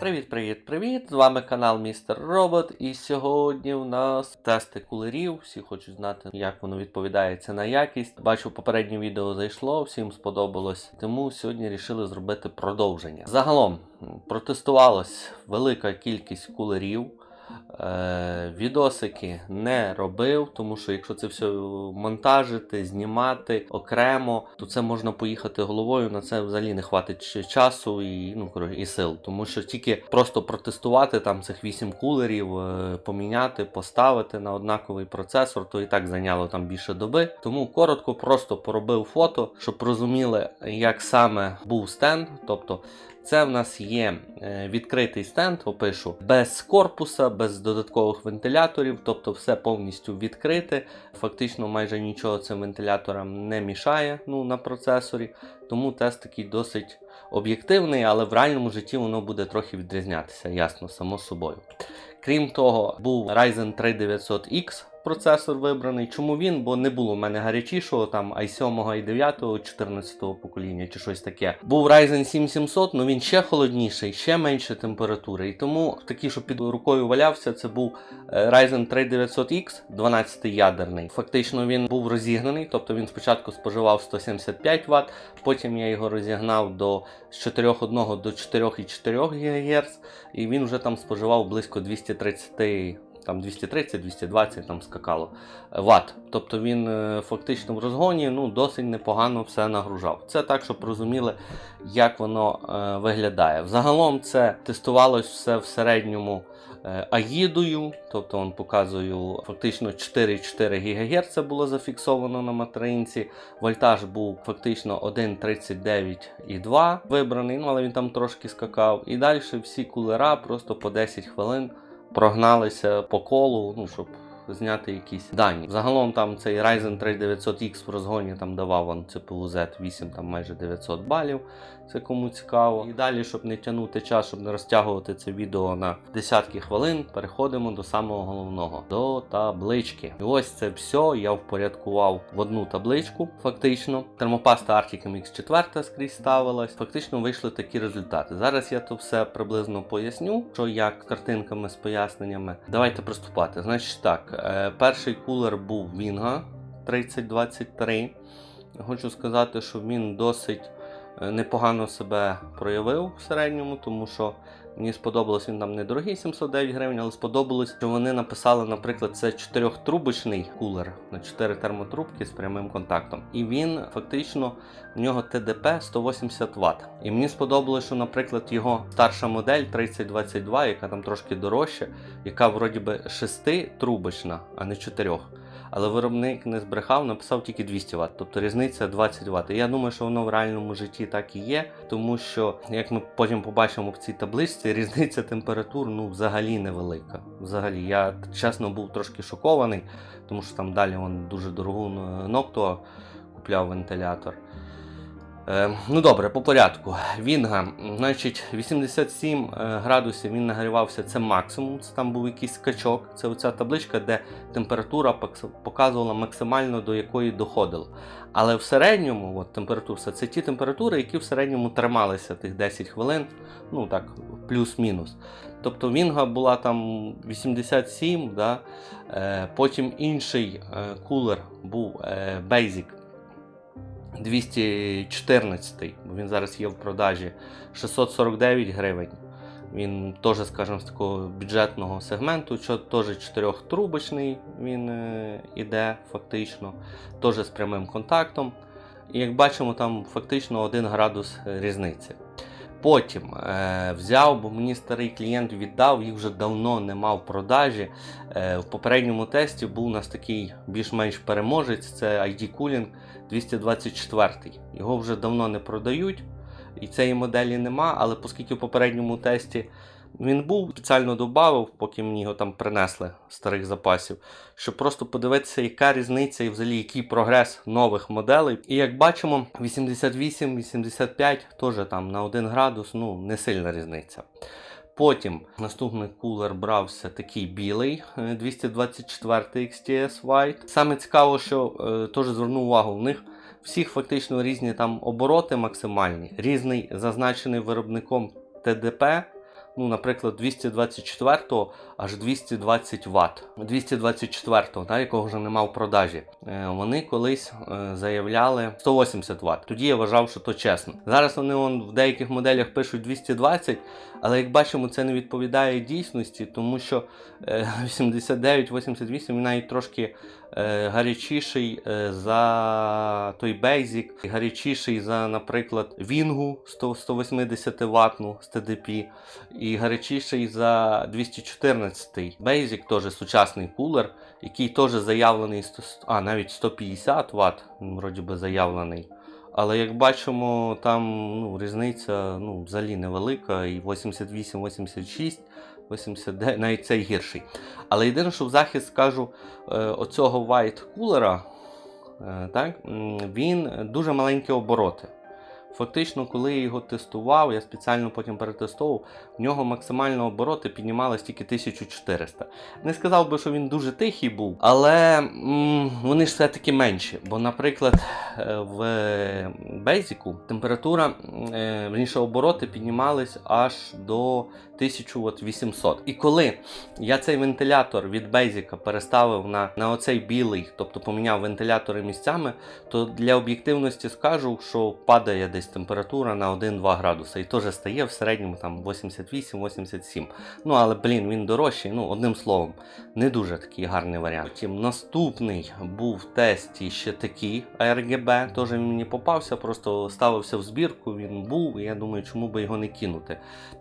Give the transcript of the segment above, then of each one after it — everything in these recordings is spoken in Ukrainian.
Привіт, привіт, привіт! З вами канал Містер Робот. І сьогодні у нас тести кулерів. Всі хочуть знати, як воно відповідається на якість. Бачу, попереднє відео зайшло, всім сподобалось. Тому сьогодні рішили зробити продовження. Загалом протестувалась велика кількість кулерів. Е, відосики не робив, тому що якщо це все монтажити, знімати окремо, то це можна поїхати головою. На це взагалі не хватить часу і, ну, коротше, і сил. Тому що тільки просто протестувати там цих 8 кулерів, е, поміняти, поставити на однаковий процесор, то і так зайняло там більше доби. Тому коротко просто поробив фото, щоб розуміли, як саме був стенд. Тобто це в нас є е, відкритий стенд, опишу, без корпуса, без додаткових вентиляторів, тобто все повністю відкрите. Фактично майже нічого цим вентиляторам не мішає ну, на процесорі. Тому тест такий досить об'єктивний, але в реальному житті воно буде трохи відрізнятися, ясно, само собою. Крім того, був Ryzen 3900X процесор вибраний. Чому він? Бо не було в мене гарячішого, там i7, i9, 14 покоління чи щось таке. Був Ryzen 7700, але він ще холодніший, ще менше температури. І тому такий, що під рукою валявся, це був е, Ryzen 3900X, 12-ядерний. Фактично він був розігнаний, тобто він спочатку споживав 175 Вт, потім я його розігнав до з 4,1 до 4,4 ГГц, і він вже там споживав близько 230 там 230-220 там скакало ватт. Тобто він е, фактично в розгоні ну, досить непогано все нагружав. Це так, щоб розуміли, як воно е, виглядає. Взагалом це тестувалось все в середньому е, аїдою, тобто он показую фактично 4,4 ГГц було зафіксовано на материнці. Вольтаж був фактично 1,39,2 вибраний, ну але він там трошки скакав. І далі всі кулера просто по 10 хвилин прогналися по колу, ну, щоб зняти якісь дані. Загалом там цей Ryzen 3900X в розгоні там давав он CPU Z8 там майже 900 балів. Це кому цікаво. І далі, щоб не тягнути час, щоб не розтягувати це відео на десятки хвилин, переходимо до самого головного до таблички. І ось це все я впорядкував в одну табличку. Фактично, термопаста Arctic MX4 скрізь ставилась. Фактично вийшли такі результати. Зараз я то все приблизно поясню, що як картинками з поясненнями. Давайте приступати. Значить так, перший кулер був Вінга 3023. Хочу сказати, що він досить е, непогано себе проявив в середньому, тому що мені сподобалось він там недорогий 709 гривень, але сподобалось, що вони написали, наприклад, це чотирьохтрубочний кулер на 4 термотрубки з прямим контактом. І він фактично в нього ТДП 180 Вт. І мені сподобалось, що, наприклад, його старша модель 3022, яка там трошки дорожча, яка вроді би 6 трубочна, а не 4. Але виробник не збрехав, написав тільки 200 Вт, тобто різниця 20 Вт. І я думаю, що воно в реальному житті так і є, тому що, як ми потім побачимо в цій табличці, різниця температур ну взагалі невелика. Взагалі, я чесно був трошки шокований, тому що там далі він дуже дорогу Ноктуа купляв вентилятор. Е, ну добре, по порядку. Вінга, значить, 87 е, градусів він нагрівався, це максимум. Це там був якийсь скачок. Це оця табличка, де температура показувала максимально до якої доходила. Але в середньому, от температура, це ті температури, які в середньому трималися тих 10 хвилин, ну так, плюс-мінус. Тобто Вінга була там 87, да? е, потім інший е, кулер був е, Basic 214, бо він зараз є в продажі 649 гривень. Він теж, скажімо, з такого бюджетного сегменту, теж чотирьохтрубочний він е, іде фактично, теж з прямим контактом. І як бачимо, там фактично 1 градус різниці. Потім е, взяв, бо мені старий клієнт віддав, їх вже давно не мав продажі. Е, в попередньому тесті був у нас такий більш-менш переможець, це ID Cooling 224. Його вже давно не продають, і цієї моделі нема, але оскільки в попередньому тесті він був, спеціально додав, поки мені його там принесли старих запасів, щоб просто подивитися, яка різниця і взагалі який прогрес нових моделей. І як бачимо, 88-85 теж там на 1 градус, ну не сильна різниця. Потім наступний кулер брався такий білий е, 224 XTS White. Саме цікаво, що е, теж звернув увагу, в них всіх фактично різні там обороти максимальні, різний зазначений виробником ТДП. Ну, наприклад, 224 аж 220 Вт. 224, да, якого вже нема в продажі. Е, Вони колись е, заявляли 180 Вт. Тоді я вважав, що то чесно. Зараз вони он, в деяких моделях пишуть 220, але як бачимо, це не відповідає дійсності, тому що е, 89-88 він навіть трошки е, гарячіший е, за той Basic, гарячіший за, наприклад, Вінгу 180 ватну з TDP, і гарячіший за 214 Basic, теж сучасний кулер, який теж заявлений 100, а навіть 150 Вт, вроді би заявлений. Але як бачимо, там ну, різниця ну, взагалі невелика, і 88-86, 89, навіть цей гірший. Але єдине, що в захист скажу е, оцього white кулера, так, він дуже маленькі обороти. Фактично, коли я його тестував, я спеціально потім перетестував, в нього максимально обороти піднімались тільки 1400. Не сказав би, що він дуже тихий був, але м, вони ж все-таки менші. Бо, наприклад, е, в Basic температура, м, е, верніше, обороти піднімались аж до 1800. І коли я цей вентилятор від Basic переставив на, на оцей білий, тобто поміняв вентилятори місцями, то для об'єктивності скажу, що падає десь температура на 1-2 градуси. І теж стає в середньому там 88-87. Ну але блін, він дорожчий. Ну, одним словом, не дуже такий гарний варіант. Потім наступний був в тесті ще такий ARGB, теж він мені попався, просто ставився в збірку, він був, і я думаю, чому би його не кинути.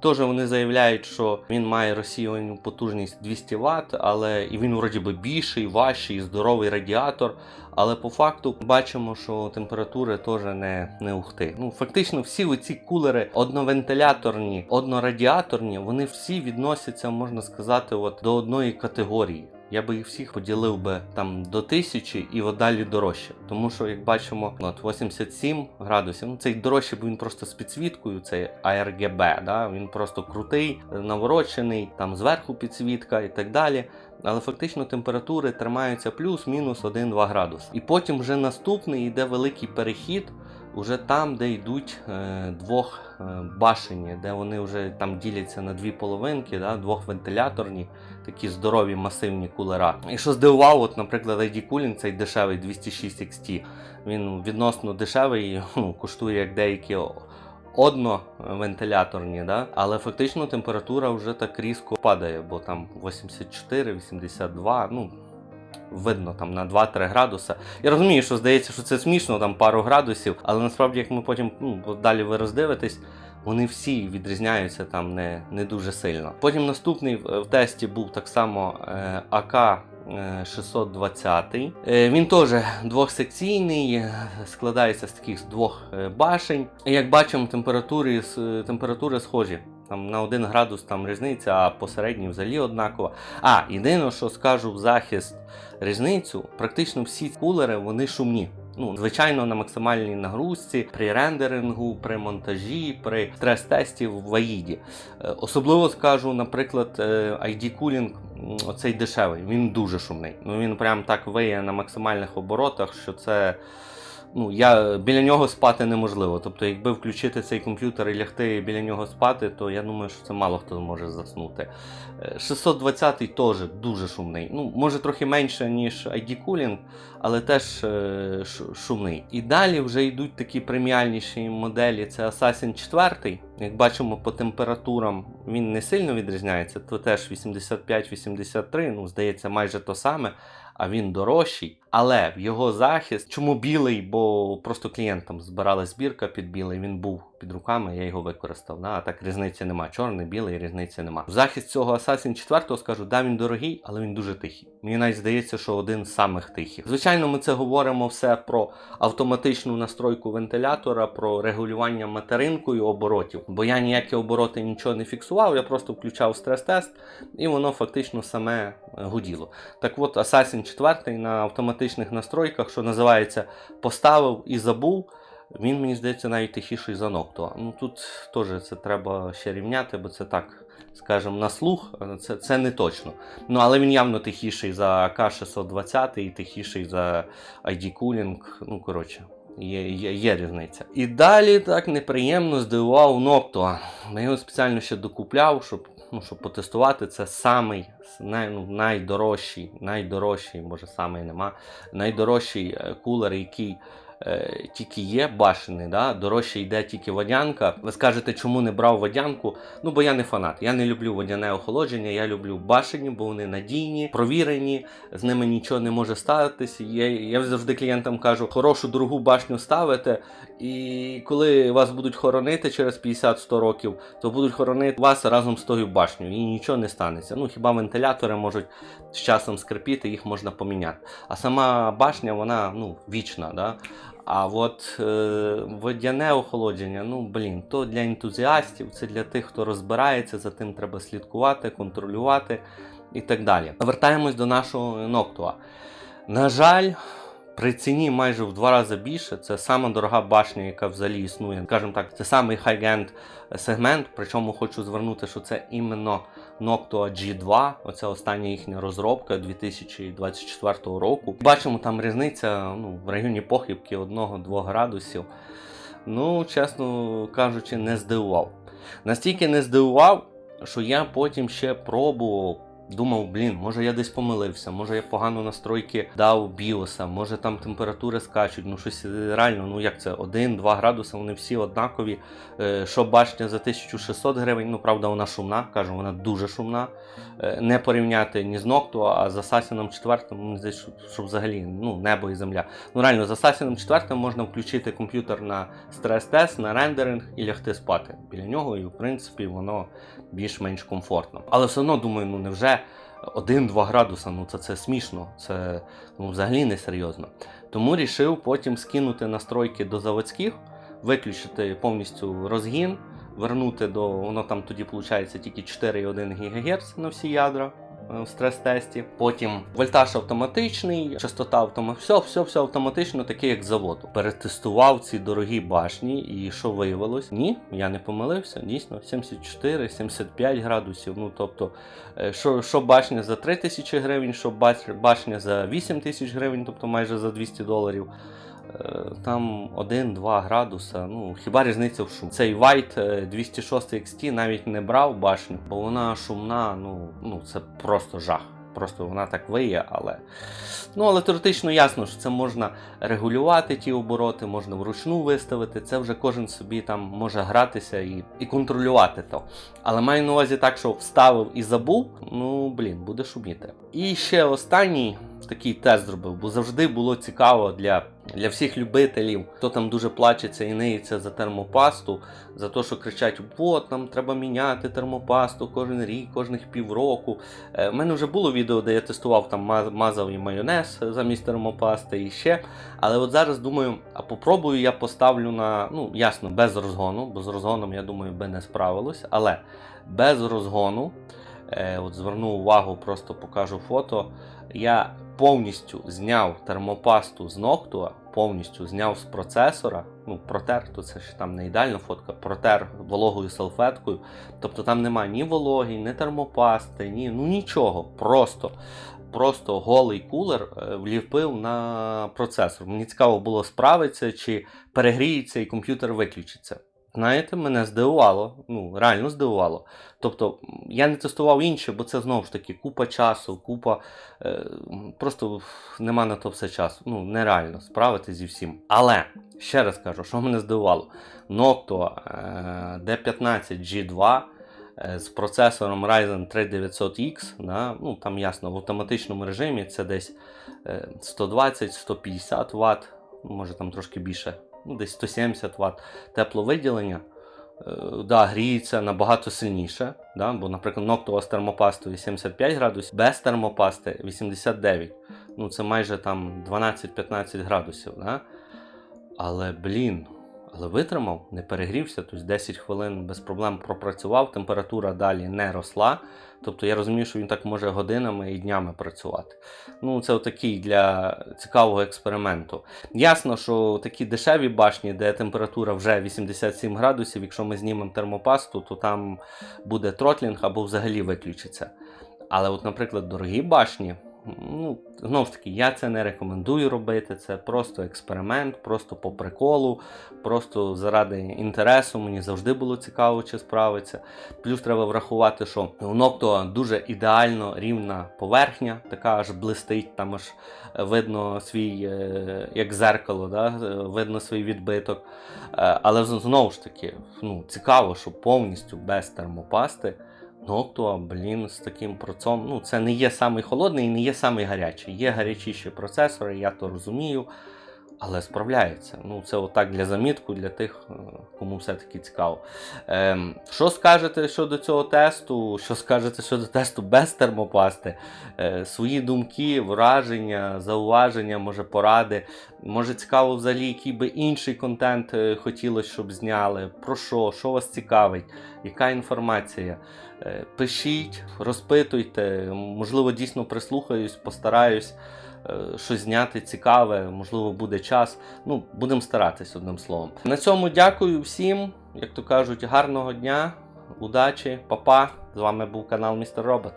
Теж вони заявляють, що він має розсіювальну потужність 200 Вт, але і він вроді би більший, важчий, здоровий радіатор. Але по факту бачимо, що температури теж не, не ухти. Ну, фактично, всі оці кулери одновентиляторні, однорадіаторні, вони всі відносяться, можна сказати, от, до одної категорії. Я би їх всіх поділив би там до тисячі і далі дорожче. Тому що, як бачимо, от 87 градусів. Ну цей дорожче, бо він просто з підсвіткою, цей ARGB, да? він просто крутий, наворочений, там зверху підсвітка і так далі. Але фактично температури тримаються плюс-мінус 1-2 градуси. І потім вже наступний йде великий перехід. Уже там, де йдуть е, двох е, башені, де вони вже там діляться на дві половинки, да, двохвентиляторні, такі здорові масивні кулера. І що здивував, от, наприклад, ID Cooling, цей дешевий 206 XT, він відносно дешевий, ну, коштує як деякі одновентиляторні, да? але фактично температура вже так різко падає, бо там 84-82, ну. Видно там на 2-3 градуса. Я розумію, що здається, що це смішно, там пару градусів, але насправді, як ми потім ну, далі ви роздивитесь, вони всі відрізняються там не, не дуже сильно. Потім наступний в, в тесті був так само е, АК. е, 620. Е, Він теж двохсекційний, е, складається з таких двох е, башень. Як бачимо, температури, температури схожі. Там на 1 градус там різниця, а посередній взагалі однакова. А, єдине, що скажу в захист різницю, практично всі кулери вони шумні. Ну, звичайно, на максимальній нагрузці, при рендерингу, при монтажі, при стрес-тесті в Аїді. Е, Особливо скажу, наприклад, е, ID Cooling, м, оцей дешевий, він дуже шумний. Ну він прям так виє на максимальних оборотах, що це. Ну, я біля нього спати неможливо. Тобто, якби включити цей комп'ютер і лягти біля нього спати, то я думаю, що це мало хто може заснути. Е, 620-й теж дуже шумний. Ну, може трохи менше, ніж ID Cooling, але теж е, шумний. І далі вже йдуть такі преміальніші моделі. Це Assassin 4. Як бачимо по температурам, він не сильно відрізняється, то теж 85-83, ну, здається, майже то саме. А він дорожчий, але в його захист, чому білий? Бо просто клієнтам збирали збірка під білий, він був під руками, я його використав. Да? А так різниці нема. Чорний, білий, різниці нема. В захист цього Assassin 4 скажу, да, він дорогий, але він дуже тихий. Мені навіть здається, що один з самих тихих. Звичайно, ми це говоримо все про автоматичну настройку вентилятора, про регулювання материнкою оборотів, бо я ніякі обороти нічого не фіксував, я просто включав стрес-тест, і воно фактично саме е, гуділо. Так от, Assassin 4 на автоматичних настройках, що називається, поставив і забув. Він, мені здається, навіть тихіший за Noctua. Ну тут теж це треба ще рівняти, бо це так, скажімо, на слух, е, це, це не точно. Ну, але він явно тихіший за АК-620 і тихіший за ID Cooling. Ну, коротше. Є, є, є різниця. І далі так неприємно здивував Noctua. Я його спеціально ще докупляв, щоб ну, щоб потестувати, це самий най, ну, найдорожчий, найдорожчий, може самий нема, найдорожчий е, кулер, який е, тільки є башений, да? дорожче йде тільки водянка. Ви скажете, чому не брав водянку? Ну, бо я не фанат. Я не люблю водяне охолодження, я люблю башені, бо вони надійні, провірені, з ними нічого не може статися. Я, я завжди клієнтам кажу, хорошу дорогу башню ставите, і коли вас будуть хоронити через 50-100 років, то будуть хоронити вас разом з тою башнею, і нічого не станеться. Ну хіба вентилятори можуть з часом скрипіти, їх можна поміняти. А сама башня, вона ну, вічна. Да? А от е, водяне охолодження, ну блін, то для ентузіастів, це для тих, хто розбирається, за тим треба слідкувати, контролювати і так далі. Вертаємось до нашого Ноктуа. На жаль, при ціні майже в два рази більше. Це сама дорога башня, яка взагалі існує. Скажімо так, це самий хай-енд сегмент. Причому хочу звернути, що це іменно Noctua G2, оце остання їхня розробка 2024 року. Бачимо там різниця ну, в районі похибки 1-2 градусів. Ну, чесно кажучи, не здивував. Настільки не здивував, що я потім ще пробував. Думав, блін, може я десь помилився, може я погано настройки дав біоса, може там температури скачуть, ну щось реально, ну як це, 1-2 градуси, вони всі однакові. Е, що башня за 1600 гривень, ну правда, вона шумна, кажу, вона дуже шумна. Е, не порівняти ні з Нокту, а з Assassin 4, мені здається, що, що взагалі ну, небо і земля. Ну реально, з Assassin 4 можна включити комп'ютер на стрес-тест, на рендеринг і лягти спати біля нього, і в принципі воно більш-менш комфортно. Але все одно думаю, ну невже 1-2 градуса, ну це, це смішно, це ну, взагалі не серйозно. Тому рішив потім скинути настройки до заводських, виключити повністю розгін, вернути до. Воно там тоді виходить тільки 4,1 ГГц на всі ядра. Е, В стрес-тесті. Потім вольтаж автоматичний, частота автоматична, все, все, все автоматично, таке як заводу. Перетестував ці дорогі башні, і що виявилось? Ні, я не помилився. Дійсно, 74-75 градусів. Ну тобто, е, що, що башня за 3 тисячі гривень, що башня за 8 тисяч гривень, тобто майже за 200 доларів. Е, Там 1-2 градуса. Ну, хіба різниця в шум. Цей White е, 206 XT навіть не брав башню, бо вона шумна, ну, ну це просто жах. Просто вона так виє, але. Ну, але теоретично ясно, що це можна регулювати ті обороти, можна вручну виставити. Це вже кожен собі там може гратися і, і контролювати то. Але маю на увазі так, що вставив і забув, ну блін, буде шуміти. І ще останній такий тест зробив, бо завжди було цікаво для, для всіх любителів, хто там дуже плачеться і ниється за термопасту, за те, що кричать: от нам треба міняти термопасту кожен рік, кожних півроку. Е, У мене вже було відео, де я тестував там мазав і майонез замість термопасти і ще. Але от зараз думаю, а попробую я поставлю на, ну ясно, без розгону, бо з розгоном, я думаю, би не справилось, але без розгону. Е, от зверну увагу, просто покажу фото. Я повністю зняв термопасту з Ноктуа, повністю зняв з процесора. Ну, протер, то це ж там не ідеальна фотка, протер вологою салфеткою. Тобто там немає ні вологи, ні термопасти, ні ну нічого. Просто просто голий кулер е, вліпив на процесор. Мені цікаво було справиться, чи перегріється і комп'ютер виключиться. Знаєте, мене здивувало, ну реально здивувало. Тобто я не тестував інше, бо це знову ж таки купа часу, купа. Е, просто нема на то все часу. Ну, нереально справитися зі всім. Але ще раз кажу, що мене здивувало. Noctua е, D15 G2 е, з процесором Ryzen 3900X, да, ну там ясно, в автоматичному режимі це десь е, 120-150 Вт, може там трошки більше, ну десь 170 Вт тепловиділення. Е, Да, гріється набагато сильніше, да, бо, наприклад, Noctua з термопастою 75 градусів, без термопасти 89. Ну, це майже там 12-15 градусів. Да? Але, блін, але витримав, не перегрівся, тобто 10 хвилин без проблем пропрацював, температура далі не росла. Тобто я розумію, що він так може годинами і днями працювати. Ну, це такий для цікавого експерименту. Ясно, що такі дешеві башні, де температура вже 87 градусів, якщо ми знімемо термопасту, то там буде тротлінг або взагалі виключиться. Але, от, наприклад, дорогі башні, Ну, ж таки, я це не рекомендую робити. Це просто експеримент, просто по приколу, просто заради інтересу. Мені завжди було цікаво, чи справиться. Плюс треба врахувати, що у Noctua дуже ідеально рівна поверхня, така аж блистить, там аж видно свій, е, як зеркало, да? е, видно свій відбиток. Е, Але знову ж таки, ну, цікаво, що повністю без термопасти. Noctua, блін, з таким процом. Ну, це не є самий холодний і не є самий гарячий. Є гарячіші процесори, я то розумію, але справляється. Ну, це отак для замітку, для тих, е, кому все-таки цікаво. Ем, що скажете щодо цього тесту? Що скажете щодо тесту без термопасти? Е, свої думки, враження, зауваження, може поради. Може цікаво взагалі, який би інший контент е, хотілося, щоб зняли. Про що? Що вас цікавить? Яка інформація? Е, Пишіть, розпитуйте, можливо, дійсно прислухаюсь, постараюсь щось зняти цікаве, можливо, буде час. Ну, будемо старатись одним словом. На цьому дякую всім. Як то кажуть, гарного дня, удачі, па-па. З вами був канал Містер Робот.